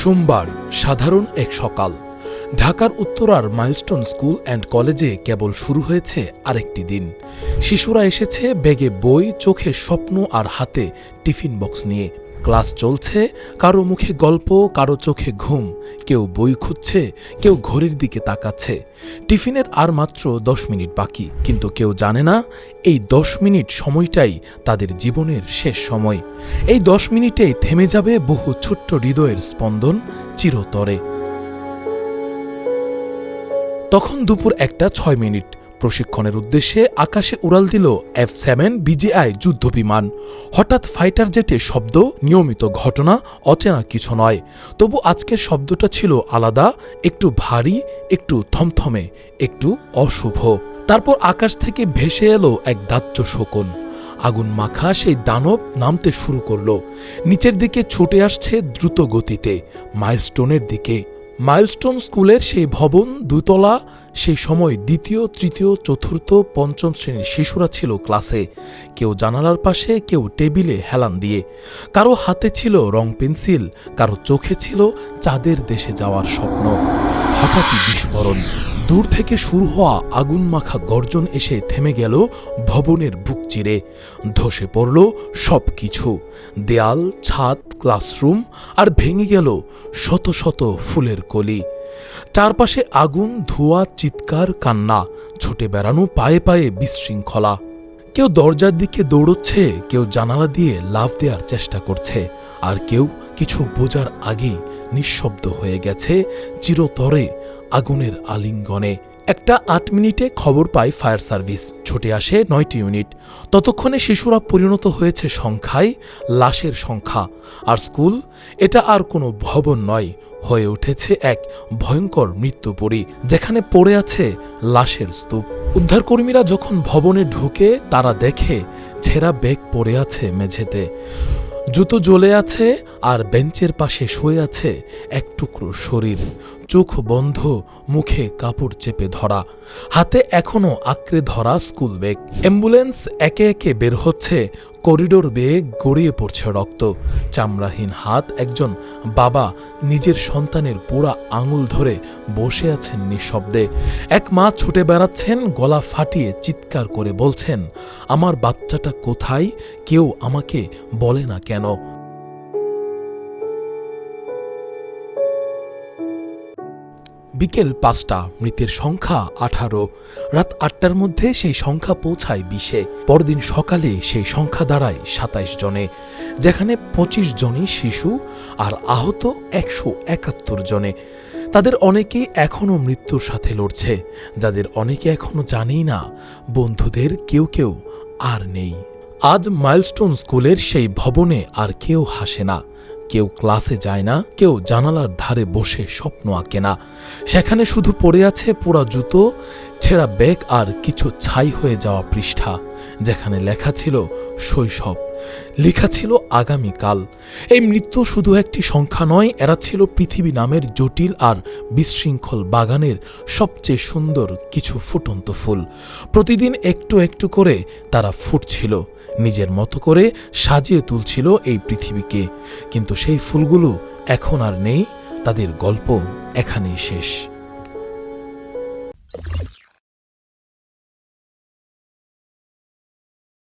সোমবার সাধারণ এক সকাল। ঢাকার উত্তরার মাইলস্টোন স্কুল অ্যান্ড কলেজে কেবল শুরু হয়েছে আরেকটি দিন। শিশুরা এসেছে ব্যাগে বই, চোখে স্বপ্ন আর হাতে টিফিন বক্স নিয়ে। ক্লাস চলছে, কারও মুখে গল্প, কারও চোখে ঘুম। কেউ বই খুঁজছে, কেউ ঘড়ির দিকে তাকাচ্ছে। টিফিনের আর মাত্র দশ মিনিট বাকি, কিন্তু কেউ জানে না এই দশ মিনিট সময়টাই তাদের জীবনের শেষ সময়। এই দশ মিনিটেই থেমে যাবে বহু ছোট্ট হৃদয়ের স্পন্দন, চিরতরে। তখন দুপুর একটা ছয় মিনিট। প্রশিক্ষণের উদ্দেশ্যে আকাশে উড়াল দিল এফ সেভেন বিজিআই যুদ্ধ বিমান হঠাৎ ফাইটার জেটে শব্দ, নিয়মিত ঘটনা, অচেনা কিছু নয়। তবু আজকের শব্দটা ছিল আলাদা, একটু ভারী, একটু থমথমে, একটু অশুভ। তারপর আকাশ থেকে ভেসে এলো এক দাহ্য শকুন। আগুন মাখা সেই দানব নামতে শুরু করল। নিচের দিকে ছুটে আসছে দ্রুত গতিতে, মাইলস্টোনের দিকে। মাইলস্টোন স্কুলের সেই ভবন দুতলা, সেই সময় দ্বিতীয়, তৃতীয়, চতুর্থ, পঞ্চম শ্রেণির শিশুরা ছিল ক্লাসে। কেউ জানালার পাশে, কেউ টেবিলে হেলান দিয়ে। কারও হাতে ছিল রং পেন্সিল, কারও চোখে ছিল চাঁদের দেশে যাওয়ার স্বপ্ন। হঠাৎই বিস্ফোরণ। দূর থেকে শুরু হওয়া আগুন মাখা গর্জন এসে থেমে গেল ভবনের বুক চিরে। ধসে পড়ল সব কিছু দেয়াল, ছাদ, ক্লাসরুম আর ভেঙে গেল শত শত ফুলের কলি। চারপাশে আগুন, ধোঁয়া, চিৎকার, কান্না, ছুটে বেড়ানো পায়ে পায়ে বিশৃঙ্খলা। কেউ দরজার দিকে দৌড়চ্ছে, কেউ জানালা দিয়ে লাফ দেওয়ার চেষ্টা করছে, আর কেউ কিছু বোঝার আগেই নিঃশব্দ হয়ে গেছে, চিরতরে আগুনের আলিঙ্গনে একটা আট মিনিটে খবর পায় ফায়ার সার্ভিস। ছুটে আসে নয়টি ইউনিট। ততক্ষণে শিশুরা পরিণত হয়েছে সংখ্যায় লাশের সংখ্যা। আর স্কুল? এটা আর কোনো ভবন নয়। হয়ে উঠেছে এক ভয়ঙ্কর মৃত্যুপুরী, যেখানে পড়ে আছে লাশের স্তূপ। উদ্ধারকর্মীরা যখন ভবনে ঢুকে, তারা দেখে ছেঁড়া বেগ পড়ে আছে মেঝেতে। জুতো জ্বলে আছে আর বেঞ্চের পাশে শুয়ে আছে এক টুকরো শরীর। চোখ বন্ধ, মুখে কাপড় চেপে ধরা। হাতে এখনও আঁকড়ে ধরা স্কুল ব্যাগ। অ্যাম্বুলেন্স একে একে বের হচ্ছে করিডোর বেয়ে গড়িয়ে পড়ছে রক্ত। চামড়াহীন হাত একজন বাবা নিজের সন্তানের পোড়া আঙুল ধরে বসে আছেন নিঃশব্দে। এক মা ছুটে বেড়াচ্ছেন, গলা ফাটিয়ে চিৎকার করে বলছেন, আমার বাচ্চাটা কোথায়? কেউ আমাকে বলে না কেন? বিকেল পাঁচটা, মৃতের সংখ্যা আঠারো। রাত আটটার মধ্যে সেই সংখ্যা পৌঁছায় বিশে। পরদিন সকালে সেই সংখ্যা দাঁড়ায় সাতাইশ জনে, যেখানে পঁচিশ জনই শিশু আর আহত একশো একাত্তর জনে। তাদের অনেকেই এখনও মৃত্যুর সাথে লড়ছে, যাদের অনেকে এখনও জানেই না, বন্ধুদের কেউ কেউ আর নেই। আজ মাইলস্টোন স্কুলের সেই ভবনে আর কেউ হাসে না। কেউ ক্লাসে যায় না, কেউ জানালার ধারে বসে স্বপ্ন আঁকে না। সেখানে শুধু পড়ে আছে পোড়া জুতো, ছেঁড়া ব্যাগ আর কিছু ছাই হয়ে যাওয়া পৃষ্ঠা, যেখানে লেখা ছিল শৈশব। লেখা ছিল আগামীকাল। এই মৃত্যু শুধু একটি সংখ্যা নয়, এরা ছিল পৃথিবী নামের জটিল আর বিশৃঙ্খল বাগানের সবচেয়ে সুন্দর কিছু ফুটন্ত ফুল। প্রতিদিন একটু একটু করে তারা ফুটছিল। নিজের মতো করে সাজিয়ে তুলছিল এই পৃথিবীকে। কিন্তু সেই ফুলগুলো এখন আর নেই, তাদের গল্প এখানেই শেষ।